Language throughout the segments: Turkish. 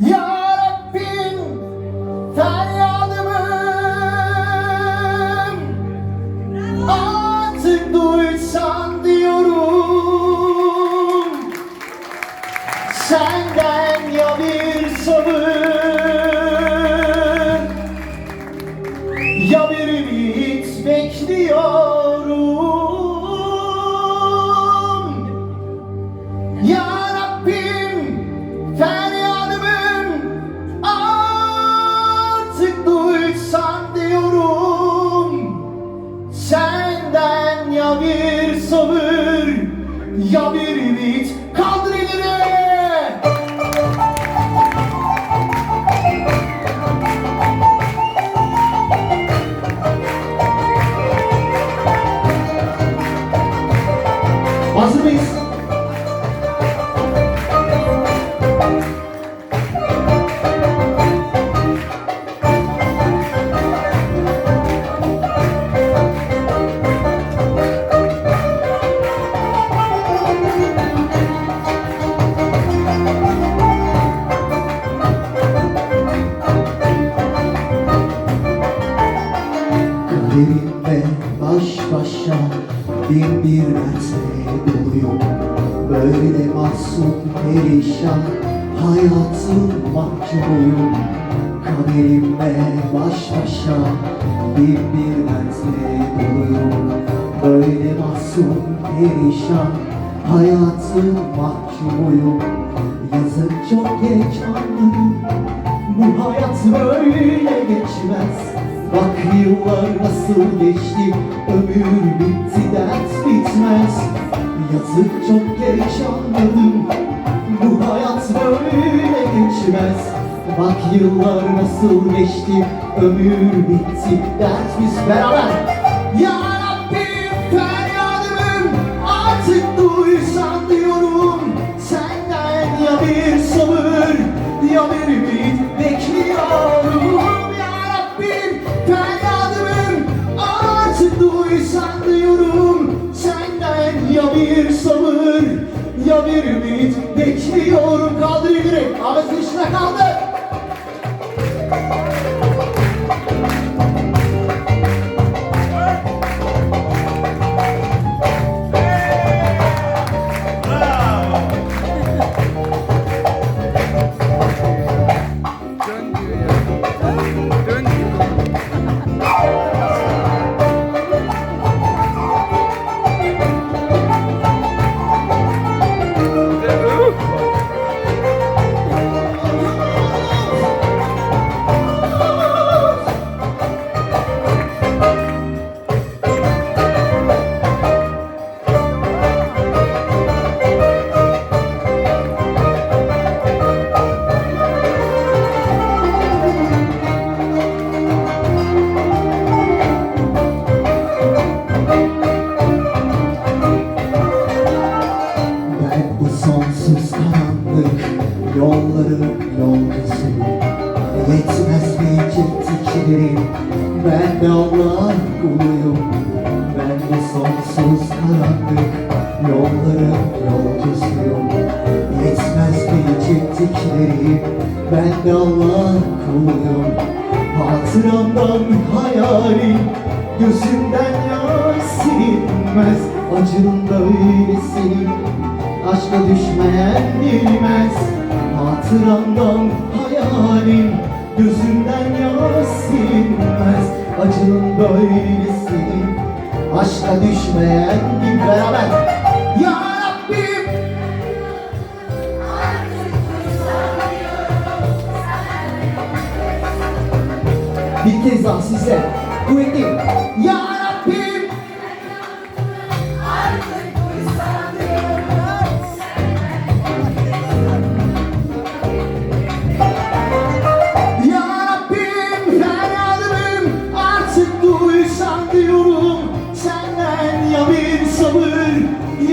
Ya bir sabır ya bir ümit Kaderimle baş başa bin bir dertle doluyum Böyle mahzun perişan hayatım mahcubuyum Kaderimle baş başa bin bir dertle doluyum Böyle mahzun perişan hayatım mahcubuyum Yazık çok geç anladım geçmez. Bak yıllar nasıl geçti Ömür bitti dert bitmez. Yazık çok geç anladım Bu hayat böyle geçmez. Bak yıllar nasıl geçti Ömür bitti dert biz beraber. Ya Rabbim feryadımın artık duysan diyorum Senden ya bir sabır ya bir ümit bekliyorum ya bir ümit bekliyorum Kaldır elini Ahmet Kılıç'ına kaldır Yetmez mi çektiklerim ben de Allah'ın kuluyum. Ben bu sonsuz karanlık yolların yolcusuyum. Yetmez mi çektiklerim ben de Allah'ın kuluyum. Hatıramdan hayalim gözümden yaş silinmez. Acım böyle senin Aşka düşmeyen bilmez. Hatıramdan hayalim Gözümden yaş silinmez Acının böylesi. Aşka düşmeyen bir beraber. Ya Rabbim Bir kez daha size Kuvvetli Ya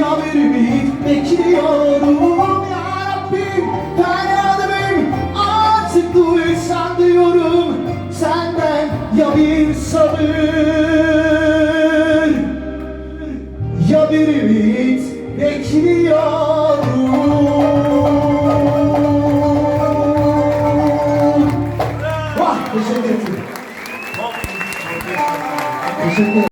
ya bir ümit bekliyorum. Ya Rabbim feryadımın artık duysan diyorum Senden ya bir sabır